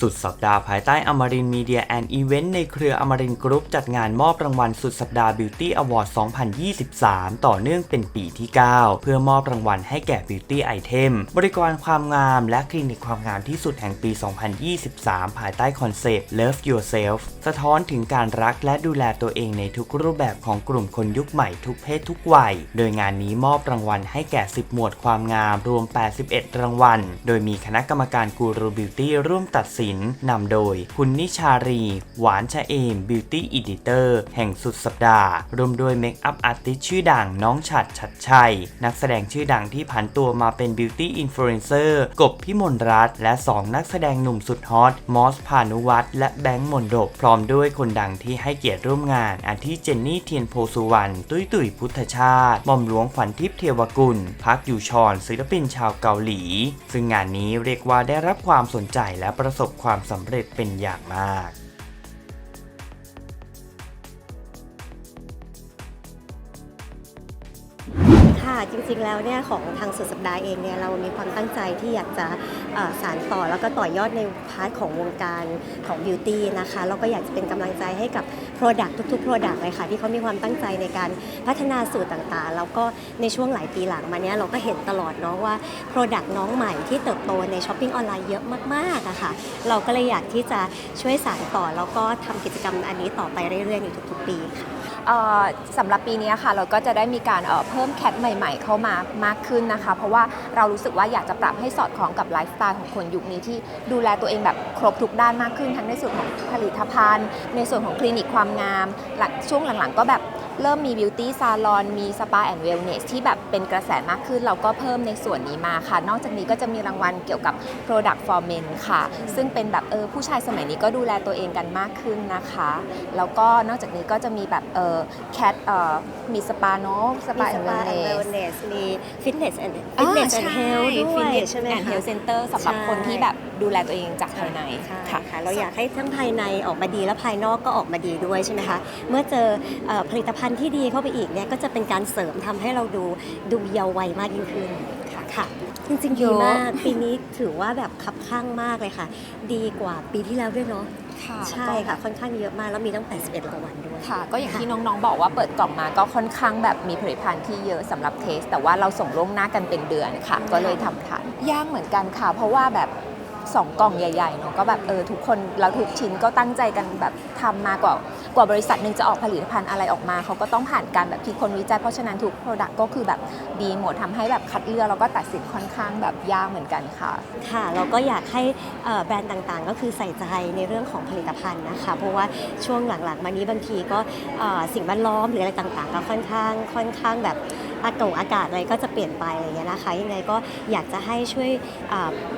สุดสัปดาห์ภายใต้อมรินมีเดียแอนด์อีเวนต์ในเครืออมรินกรุ๊ปจัดงานมอบรางวัลสุดสัปดาห์ Beauty Award 2023 ต่อเนื่องเป็นปีที่ 9 เพื่อมอบรางวัลให้แก่ Beauty Item บริการความงามและคลินิกความงามที่สุดแห่งปี 2023 ภายใต้คอนเซปต์ Love Yourself สะท้อนถึงการรักและดูแลตัวเองในทุกรูปแบบของกลุ่มคนยุคใหม่ทุกเพศทุกวัย โดยงานนี้มอบรางวัลให้แก่ 10 หมวดความงามรวม 81 รางวัล โดยมีคณะกรรมการกูรูบิวตี้ร่วมตัดสินนำโดย คุณนิชารี หวานชะเอมบิวตี้อีดิเตอร์แห่งสุดสัปดาห์รวมด้วยเมคอัพอาร์ติสชื่อดังน้องฉัดฉัดชัย นักแสดงชื่อดังที่ผันตัวมาเป็นบิวตี้อินฟลูเอนเซอร์กบพิมลรัตน์และ 2 นักแสดงหนุ่มสุดฮอตมอสพานุวัฒน์และแบงค์มนดบพร้อมด้วยคนดังที่ให้เกียรติร่วมงาน อาทิเจนนี่เทียนโพสุวรรณตุ้ยตุ้ยพุทธชาติม่อมหลวงขวัญทิพย์เทวกุล พักอยู่ชอนศิลปินชาวเกาหลี ซึ่งงานนี้เรียกว่าได้รับความสนใจและประสบความสำเร็จเป็นอย่างมาก ค่ะ จริงๆแล้วเนี่ยของทางสุดสัปดาห์เองเนี่ยเรามีความตั้งใจที่อยากจะสานต่อแล้วก็ต่อยอดในพาร์ทของวงการของบิวตี้นะคะแล้วก็อยากจะเป็นกำลังใจให้กับ Product ทุกๆ Product เลยค่ะ ที่เขามีความตั้งใจในการพัฒนาสูตรต่างๆ แล้วก็ในช่วงหลายปีหลังมาเนี้ยเราก็เห็นตลอดเนาะว่า Product น้องใหม่ที่เติบโตในช้อปปิ้งออนไลน์เยอะมากๆอะค่ะ เราก็เลยอยากที่จะช่วยสานต่อแล้วก็ทำกิจกรรมอันนี้ต่อไปเรื่อยๆในทุกๆ ปีค่ะ สำหรับปีนี้ค่ะเราก็จะได้มีการเพิ่มแคทใหม่ ๆ เข้ามามากขึ้นนะคะ เพราะว่าเรารู้สึกว่าอยากจะปรับให้สอดคล้องกับไลฟ์สไตล์ของคนยุคนี้ที่ดูแลตัวเองแบบครบทุกด้านมากขึ้น ทั้งในส่วนของผลิตภัณฑ์ ในส่วนของคลินิกความงามหลังช่วงหลังๆ ก็แบบ เริ่มมีบิวตี้ซาลอนมีสปาแอนด์เวลเนสที่แบบเป็นกระแสมากขึ้น เราก็เพิ่มในส่วนนี้มาค่ะ นอกจากนี้ก็จะมีรางวัลเกี่ยวกับ Product for Men ค่ะ ซึ่งเป็นแบบเออผู้ชายสมัยนี้ก็ดูแลตัวเองกันมากขึ้นนะคะ แล้วก็นอกจากนี้ก็จะมีแบบเออแคทเออมีสปาเนาะสมีปาสแอนด์เวปาลแอนด์เนเวลสเนสมีฟิตเนสแอนด์ฟิตเนสแอนด์เฮลท์ด้วยใช่ไหมแอนด์เฮคะลท์เซ็นเตอร์สำหรับใช่คนที่แบบ ดูแลตัวเองจากภายในใช่ค่ะค่ะ เราอยากให้ทั้งภายในออกมาดีและภายนอกก็ออกมาดีด้วยใช่ไหมคะ เมื่อเจอเอ่อผลิตภัณฑ์ที่ดีเข้าไปอีกเนี่ยก็จะเป็นการเสริมทำให้เราดูดูเยาว์วัยมากยิ่งขึ้นค่ะค่ะจริงๆเยดีอะมากปีนี้ถือว่าแบบคับข้างมากเลยค่ะ ดีกว่าปีที่แล้วด้วยเนาะค่ะใช่ค่ะค่อนข้างเยอะมากแล้วมีตั้ง 81รางวัลด้วยค่ะ ก็อย่างที่น้องๆบอกว่าเปิดกล่องมาก็ค่อนข้างแบบมีผลิตภัณฑ์ที่เยอะสำหรับเทส แต่ว่าเราส่งล่วงหน้ากันเป็นเดือนค่ะ ก็เลยทำทันยากเหมือนกันค่ะ เพราะว่าแบบ สองกล่องใหญ่ๆเนาะก็แบบเออทุกคนแล้วทุกชิ้นก็ตั้งใจกันแบบทำมากว่ากว่าบริษัทหนึ่งจะออกผลิตภัณฑ์อะไรออกมาเขาก็ต้องผ่านการแบบคิดคนวิจัยเพราะฉะนั้นทุก Product ก็คือแบบดีหมดทำให้แบบคัดเลือกแล้วก็ตัดสินค่อนข้างแบบยากเหมือนกันค่ะ ค่ะเราก็อยากให้แบรนด์ต่างๆ ก็คือใส่ใจในเรื่องของผลิตภัณฑ์นะคะเพราะว่าช่วงหลังๆมานี้บางทีก็สิ่งแวดล้อมหรืออะไรต่างๆ ก็ค่อนข้างค่อนข้างแบบ อากาศอากาศอะไรก็จะเปลี่ยนไปอะไรอย่างเงี้ยนะคะยังไงก็อยากจะให้ช่วย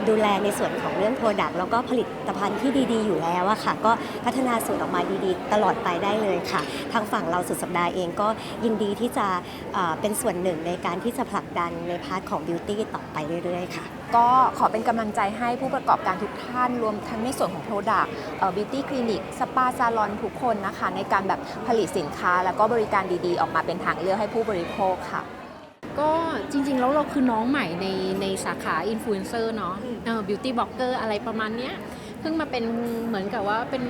ดูแลในส่วนของเรื่อง Product แล้วก็ผลิตภัณฑ์ที่ดีๆ อยู่แล้วอะค่ะ ก็พัฒนาสูตรออกมาดีๆ ตลอดไปได้เลยค่ะ ทางฝั่งเราสุดสัปดาห์เองก็ยินดีที่จะเอ่อเป็นส่วนหนึ่งในการที่จะผลักดันในพาร์ทของบิวตี้ต่อไปเรื่อยๆค่ะก็ขอเป็นกำลังใจให้ผู้ประกอบการทุกท่าน รวมทั้งในส่วนของ Product บิวตี้คลินิกสปาซาลอนทุกคนนะคะ ในการแบบผลิตสินค้า แล้วก็บริการดีๆ ออกมาเป็นทางเลือกให้ผู้บริโภคค่ะ ก็จริงๆ แล้วเราคือน้องใหม่ในในสาขาอินฟลูเอนเซอร์เนาะเออบิวตี้บล็อกเกอร์อะไรประมาณเนี้ยเพิ่งมาเป็นเหมือนกับว่าเป็น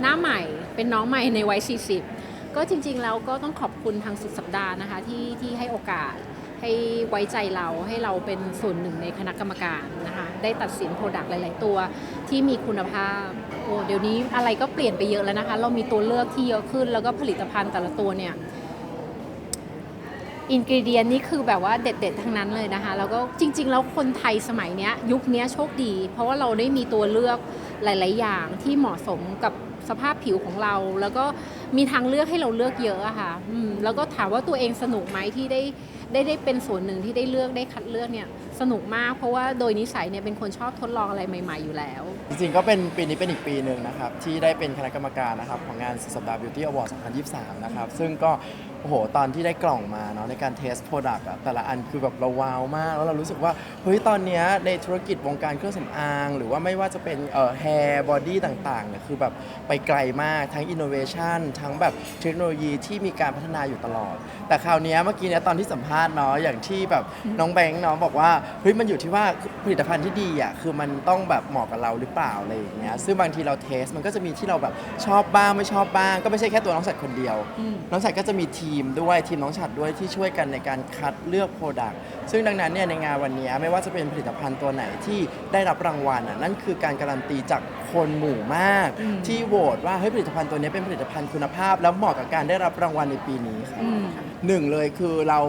หน้าใหม่ เป็นน้องใหม่ในวัย 40 ก็จริงๆ แล้วก็ต้องขอบคุณทางสุดสัปดาห์นะคะที่ที่ให้โอกาสให้ไว้ใจเราให้เราเป็นส่วนหนึ่งในคณะกรรมการนะคะได้ตัดสินโปรดักต์หลาย ๆ ตัวที่มีคุณภาพโอ้เดี๋ยวนี้อะไรก็เปลี่ยนไปเยอะแล้วนะคะ เรามีตัวเลือกที่เยอะขึ้นแล้วก็ผลิตภัณฑ์แต่ละตัวเนี่ย อินกิเดียนนี่คือแบบว่าเด็ดๆทั้งนั้นเลยนะคะ แล้วก็จริง ๆ แล้วคนไทยสมัยเนี้ยยุคนี้โชคดี เพราะว่าเราได้มีตัวเลือกหลาย ๆ อย่างที่เหมาะสมกับสภาพผิวของเรา แล้วก็มีทางเลือกให้เราเลือกเยอะอะค่ะแล้วก็ถามว่าตัวเองสนุกไหมที่ได้ได้ได้เป็นส่วนหนึ่งที่ได้เลือกได้คัดเลือกเนี่ย สนุกมากเพราะว่าโดยนิสัยเนี่ยเป็นคนชอบทดลองอะไรใหม่ ๆ อยู่แล้ว จริงๆ ก็เป็นปีนี้เป็นอีกปีหนึ่งนะครับ ที่ได้เป็นคณะกรรมการนะครับของงานสัปดาห์ Beauty Award 2023 นะครับ ซึ่งก็ โอ้โห ตอนที่ได้กล่องมาเนาะในการเทสโปรดักต์อะแต่ละอันคือแบบเราว้าวมาก แล้วเรารู้สึกว่า เฮ้ย ตอนเนี้ยในธุรกิจวงการเครื่องสำอาง หรือว่าไม่ว่าจะเป็นเอ่อ hair body ต่างๆเนี่ยคือแบบไปไกลมากทั้ง innovation ทั้งแบบเทคโนโลยีที่มีการพัฒนาอยู่ตลอด แต่คราวเนี้ยเมื่อกี้เนี่ยตอนที่สัมภาษณ์เนาะอย่างที่แบบน้องแบงค์เนาะบอกว่าเฮ้ยมันอยู่ที่ว่าผลิตภัณฑ์ที่ดีอะคือมันต้องแบบเหมาะกับเราหรือเปล่าอะไรอย่างเงี้ยซึ่งบางทีเราเทสมันก็จะมีที่เราแบบชอบบ้างไม่ชอบบ้าง ก็ไม่ใช่แค่ตัวน้องฉัดคนเดียว น้องฉัดก็จะมีทีมด้วยทีมน้องฉัดด้วยที่ช่วยกันในการคัดเลือกโปรดักต์ซึ่งดังนั้นเนี่ยในงานวันนี้ไม่ว่าจะเป็นผลิตภัณฑ์ตัวไหนที่ได้รับรางวัลอะนั่นคือการการันตีจากคนหมู่มาก ที่โหวตว่าเฮ้ยผลิตภัณฑ์ตัวนี้เป็นผลิตภัณฑ์คุณภาพ แล้วเหมาะกับการได้รับรางวัลในปีนี้ครับ หนึ่งเลยคือเรา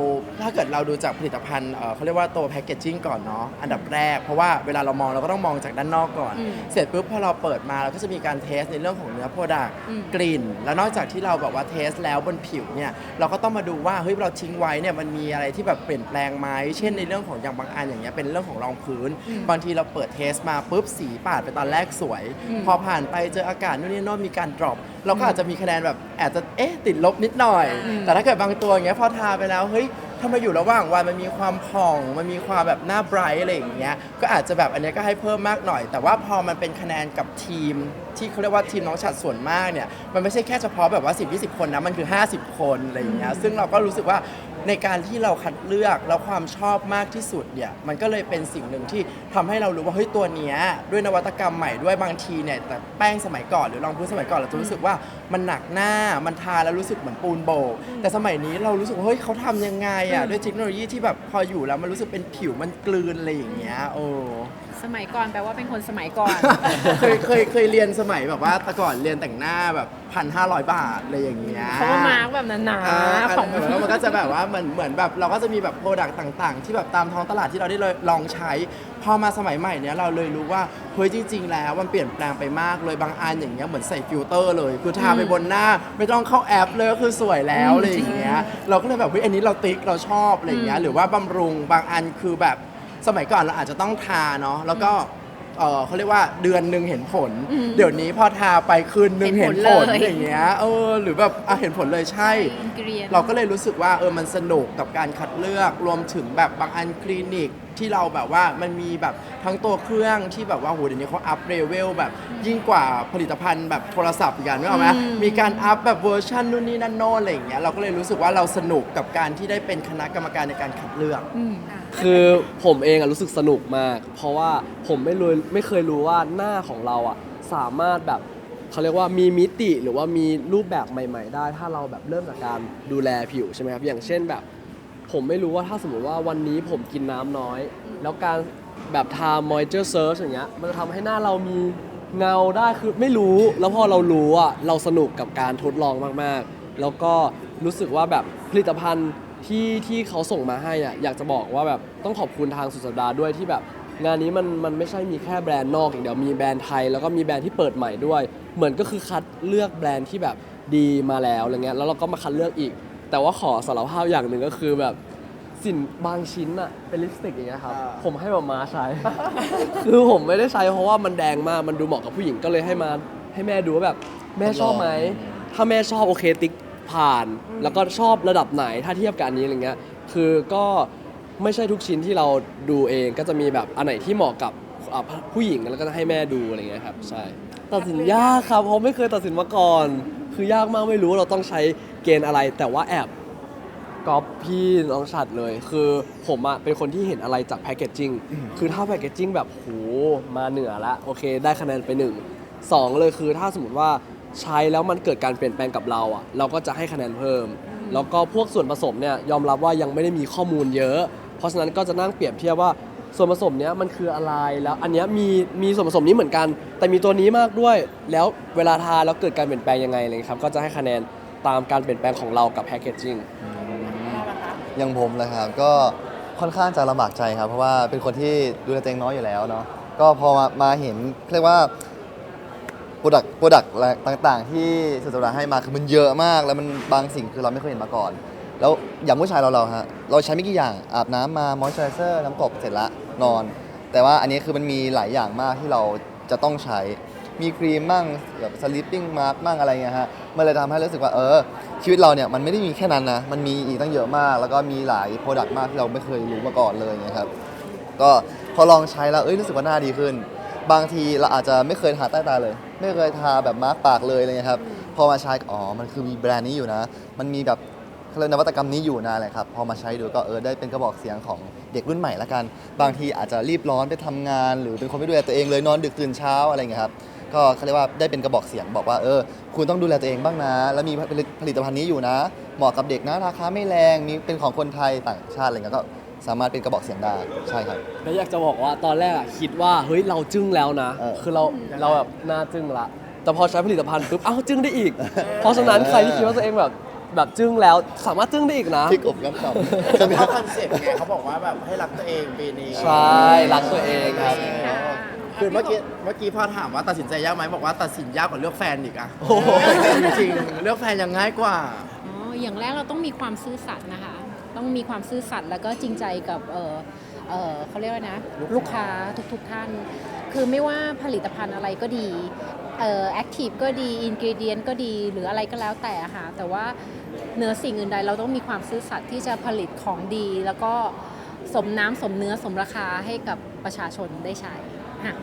ถ้าเกิดเราดูจากผลิตภัณฑ์เอ่อเขาเรียกว่าตัวแพคเกจจิ้งก่อนเนาะอันดับแรก เพราะว่าเวลาเรามองเราก็ต้องมองจากด้านนอกก่อนเสร็จปุ๊บพอเราเปิดมาเราก็จะมีการเทสในเรื่องของเนื้อโปรดักกลิ่น แล้วนอกจากที่เราแบบว่าเทสแล้วบนผิวเนี่ยเราก็ต้องมาดูว่าเฮ้ยเราทิ้งไว้เนี่ยมันมีอะไรที่แบบเปลี่ยนแปลงไหมเช่นในเรื่องของอย่างบางอันอย่างเงี้ยเป็นเรื่องของรองพื้น บางทีเราเปิดเทสมาปุ๊บสีปาดไปตอนแรกสวย พอผ่านไปเจออากาศนู่นนี่โน่นมีการดรอปเราก็อาจจะมีคะแนนแบบอาจจะเอ๊ะติดลบนิดหน่อย แต่ถ้าเกิดบางตัวอย่างเงี้ยพอทาไปแล้วเฮ้ยถ้ามาอยู่ระหว่างวันมันมีความผ่อง มันมีความแบบหน้าไบรท์อะไรอย่างเงี้ยก็อาจจะแบบอันเนี้ยก็ให้เพิ่มมากหน่อย แต่ว่าพอมันเป็นคะแนนกับทีม ที่เขาเรียกว่าทีมน้องฉัดส่วนมากเนี่ยมันไม่ใช่แค่เฉพาะแบบว่า 10 20 คนนะ มันคือ 50 คนอะไรอย่างเงี้ยซึ่งเราก็รู้สึกว่าในการที่เราคัดเลือกแล้วความชอบมากที่สุดเนี่ยมันก็เลยเป็นสิ่งหนึ่งที่ทำให้เรารู้ว่าเฮ้ยตัวเนี้ยด้วยนวัตกรรมใหม่ด้วยบางทีเนี่ยแต่แป้งสมัยก่อนหรือรองพื้นสมัยก่อนเราจะรู้สึกว่ามันหนักหน้ามันทาแล้วรู้สึกเหมือนปูนโบกแต่สมัยนี้เรารู้สึกว่าเฮ้ยเขาทำยังไงอะด้วยเทคโนโลยีที่แบบพออยู่แล้วมันรู้สึกเป็นผิวมันกลืนอะไรอย่างเงี้ยโอ้ สมัยก่อนแปลว่าเป็นคนสมัยก่อน เคยเคยเคยเรียนสมัยแบบว่าแต่ก่อนเรียนแต่งหน้าแบบพันห้าร้อยบาทอะไรอย่างเงี้ยเขาก็มาร์กแบบหนาอ่าๆของ แล้วมันก็จะแบบว่าเหมือนเหมือนแบบเราก็จะมีแบบโปรดักต์ต่าง ๆ ที่แบบตามท้องตลาดที่เราได้เลยลองใช้ พอมาสมัยใหม่เนี้ยเราเลยรู้ว่าเฮ้ยจริง ๆ แล้วมันเปลี่ยนแปลงไปมากเลยบางอันอย่างเงี้ยเหมือนใส่ฟิลเตอร์เลยคือทาไปบนหน้า ไม่ต้องเข้าแอปเลยก็คือสวยแล้วอะไรอย่างเงี้ยเราก็เลยแบบเฮ้ยอันนี้เราติ๊กเราชอบอะไรอย่างเงี้ยหรือว่าบำรุงบางอันคือแบบ สมัยก่อนเราอาจจะต้องทาเนาะแล้วก็เออเขาเรียกว่าเดือนหนึ่งเห็นผลเดี๋ยวนี้พอทาไปคืนหนึ่งเห็เห็นนผผลลเลย อย่างเงี้ยเออหรือแบบอะเห็นผลเลยใช่ ingredient เราก็เลยรู้สึกว่าเออมันสนุกกับการคัดเลือกรวมถึงแบบบางอันคลินิก ที่เราแบบว่ามันมีแบบทั้งตัวเครื่องที่แบบว่าโหเดี๋ยวนี้เขาอัพเรเวลแบบยิ่งกว่าผลิตภัณฑ์แบบโทรศัพท์อีกอย่างนึกออกไหมมีการอัพแบบเวอร์ชันนู่นนี่นั่นโน่นอะไรอย่างเงี้ยเราก็เลยรู้สึกว่าเราสนุกกับการที่ได้เป็นคณะกรรมการในการคัดเลือก คือผมเองอะรู้สึกสนุกมาก เพราะว่าผมไม่รู้ไม่เคยรู้ว่าหน้าของเราอะสามารถแบบเขาเรียกว่ามีมิติหรือว่ามีรูปแบบใหม่ ๆ ได้ ถ้าเราแบบเริ่มจากการดูแลผิวใช่ไหมครับอย่างเช่นแบบ ผมไม่รู้ว่าถ้าสมมติว่าวันนี้ผมกินน้ำน้อย แล้วการแบบทา moisture search อย่างเงี้ย มันจะทำให้หน้าเรามีเงาได้คือไม่รู้ แล้วพอเรารู้อะเราสนุกกับการทดลองมากๆ แล้วก็รู้สึกว่าแบบผลิตภัณฑ์ที่ที่เขาส่งมาให้อะอยากจะบอกว่าแบบต้องขอบคุณทางสุดสัปดาห์ด้วยที่แบบ งานนี้มันมันไม่ใช่มีแค่แบรนด์นอกอย่างเดียวมีแบรนด์ไทย แล้วก็มีแบรนด์ที่เปิดใหม่ด้วย เหมือนก็คือคัดเลือกแบรนด์ที่แบบดีมาแล้วอะไรเงี้ยแล้วเราก็มาคัดเลือกอีก แต่ว่าขอสารภาพอย่างหนึ่งก็คือแบบสินบางชิ้นอะเป็นลิปสติกอย่างเงี้ยครับ อ่า ผมให้มาม้าใช้ คือผมไม่ได้ใช้เพราะว่ามันแดงมากมันดูเหมาะกับผู้หญิงก็เลยให้มาให้แม่ดูว่าแบบ แม่ชอบไหม ถ้าแม่ชอบโอเคติ๊กผ่าน แล้วก็ชอบระดับไหนถ้าเทียบกับอันนี้อะไรเงี้ยคือก็ไม่ใช่ทุกชิ้นที่เราดูเองก็จะมีแบบอันไหนที่เหมาะกับอ่าผู้หญิงแล้วก็จะให้แม่ดูอะไรเงี้ยครับใช่ตัดสินยากครับเพราะไม่เคยตัดสินมาก่อน คือยากมากไม่รู้ว่าเราต้องใช้ เกณฑ์อะไร แต่ว่าแอบก๊อปพี่น้องฉัดเลย คือผมอะเป็นคนที่เห็นอะไรจากแพคเกจจิ้งคือถ้าแพคเกจจิ้งแบบโหมาเหนือละโอเค ได้คะแนนไปหนึ่งสองเลยคือถ้าสมมติว่าใช้แล้วมันเกิดการเปลี่ยนแปลงกับเราอะเราก็จะให้คะแนนเพิ่ม แล้วก็พวกส่วนผสมเนี่ยยอมรับว่ายังไม่ได้มีข้อมูลเยอะ เพราะฉะนั้นก็จะนั่งเปรียบเทียบว่าส่วนผสมเนี้ยมันคืออะไรแล้วอันเนี้ยมีมีส่วนผสมนี้เหมือนกัน แต่มีตัวนี้มากด้วย แล้วเวลาทานแล้วเกิดการเปลี่ยนแปลงยังไงเลยครับก็จะให้คะแนน ตามการเปลี่ยนแปลงของเรากับแพคเกจจิ้ง อย่างผมนะครับก็ค่อนข้างจะลำบากใจครับ เพราะว่าเป็นคนที่ดูแลตัวเองน้อยอยู่แล้วเนาะก็พอมามาเห็นเรียกว่าโปรดักโปรดักต่างๆ ที่สุดสัปดาห์ให้มาคือมันเยอะมาก แล้วมันบางสิ่งคือเราไม่เคยเห็นมาก่อน แล้วอย่างผู้ชายเราเราฮะเราใช้ไม่กี่อย่างอาบน้ำมามอยส์เจอไรเซอร์น้ำกรดเสร็จละนอน แต่ว่าอันนี้คือมันมีหลายอย่างมากที่เราจะต้องใช้ มีครีมมั่งแบบสลิปปิ้งมาร์กมั่งอะไรเงี้ยฮะมันเลยทำให้รู้สึกว่าเออ ชีวิตเราเนี่ยมันไม่ได้มีแค่นั้นนะมันมีอีกตั้งเยอะมาก แล้วก็มีหลายโปรดักต์มากที่เราไม่เคยรู้มาก่อนเลยเงี้ยครับก็พอลองใช้แล้วเอ้ยรู้สึกว่าหน้าดีขึ้น บางทีเราอาจจะไม่เคยทาใต้ตาเลย ไม่เคยทาแบบมาร์กปากเลยอะไรเงี้ยครับพอมาใช้อ๋อมันคือมีแบรนด์นี้อยู่นะ มันมีแบบ เขาเรียกนวัตกรรมนี้อยู่นานเลยครับ พอมาใช้ดูก็เออได้เป็นกระบอกเสียงของเด็กรุ่นใหม่ละกัน บางทีอาจจะรีบร้อนไปทำงาน หรือเป็นคนไม่ดูแลตัวเองเลยนอนดึกตื่นเช้าอะไรอย่างเงี้ยครับ ก็เขาเรียกว่าได้เป็นกระบอกเสียงบอกว่าเออคุณต้องดูแลตัวเองบ้างนะ แล้วมีผลิตภัณฑ์นี้อยู่นะ เหมาะกับเด็กนะราคาไม่แรงมีเป็นของคนไทยต่างชาติอะไรเงี้ยก็สามารถเป็นกระบอกเสียงได้ใช่ครับ แล้วอยากจะบอกว่าตอนแรกอะคิดว่าเฮ้ยเราจึ้งแล้วนะ เออคือเราเราแบบน่าจึ้งละ แต่พอใช้ผลิตภัณฑ์ปุ๊บเอ้าจึ้งได้อีก เพราะฉะนั้นใครที่คิดว่าตัวเองแบบ แบบจึ้งแล้วสามารถจึ้งได้อีกนะ พี่กบน้ำขำเขาคอนเซ็ปต์ไงเขาบอกว่าแบบให้รักตัวเองปีนี้ใช่รักตัวเองครับ คือเมื่อกี้เมื่อกี้พอถามว่าตัดสินใจยากไหมบอกว่าตัดสินยากกว่าเลือกแฟนอีกอะโอ้โหจริงๆเลือกแฟนยังง่ายกว่า อ๋ออย่างแรกเราต้องมีความซื่อสัตย์นะคะ ต้องมีความซื่อสัตย์แล้วก็จริงใจกับเออเออเขาเรียกว่านะ ลูกค้าทุกๆท่าน คือไม่ว่าผลิตภัณฑ์อะไรก็ดี แอคทีฟก็ดีอินกิเดียนก็ดีหรืออะไรก็แล้วแต่ค่ะแต่ว่าเหนือสิ่งอื่นใดเราต้องมีความซื่อสัตย์ที่จะผลิตของดี แล้วก็สมน้ำสมเนื้อสมราคาให้กับประชาชนได้ใช้ค่ะ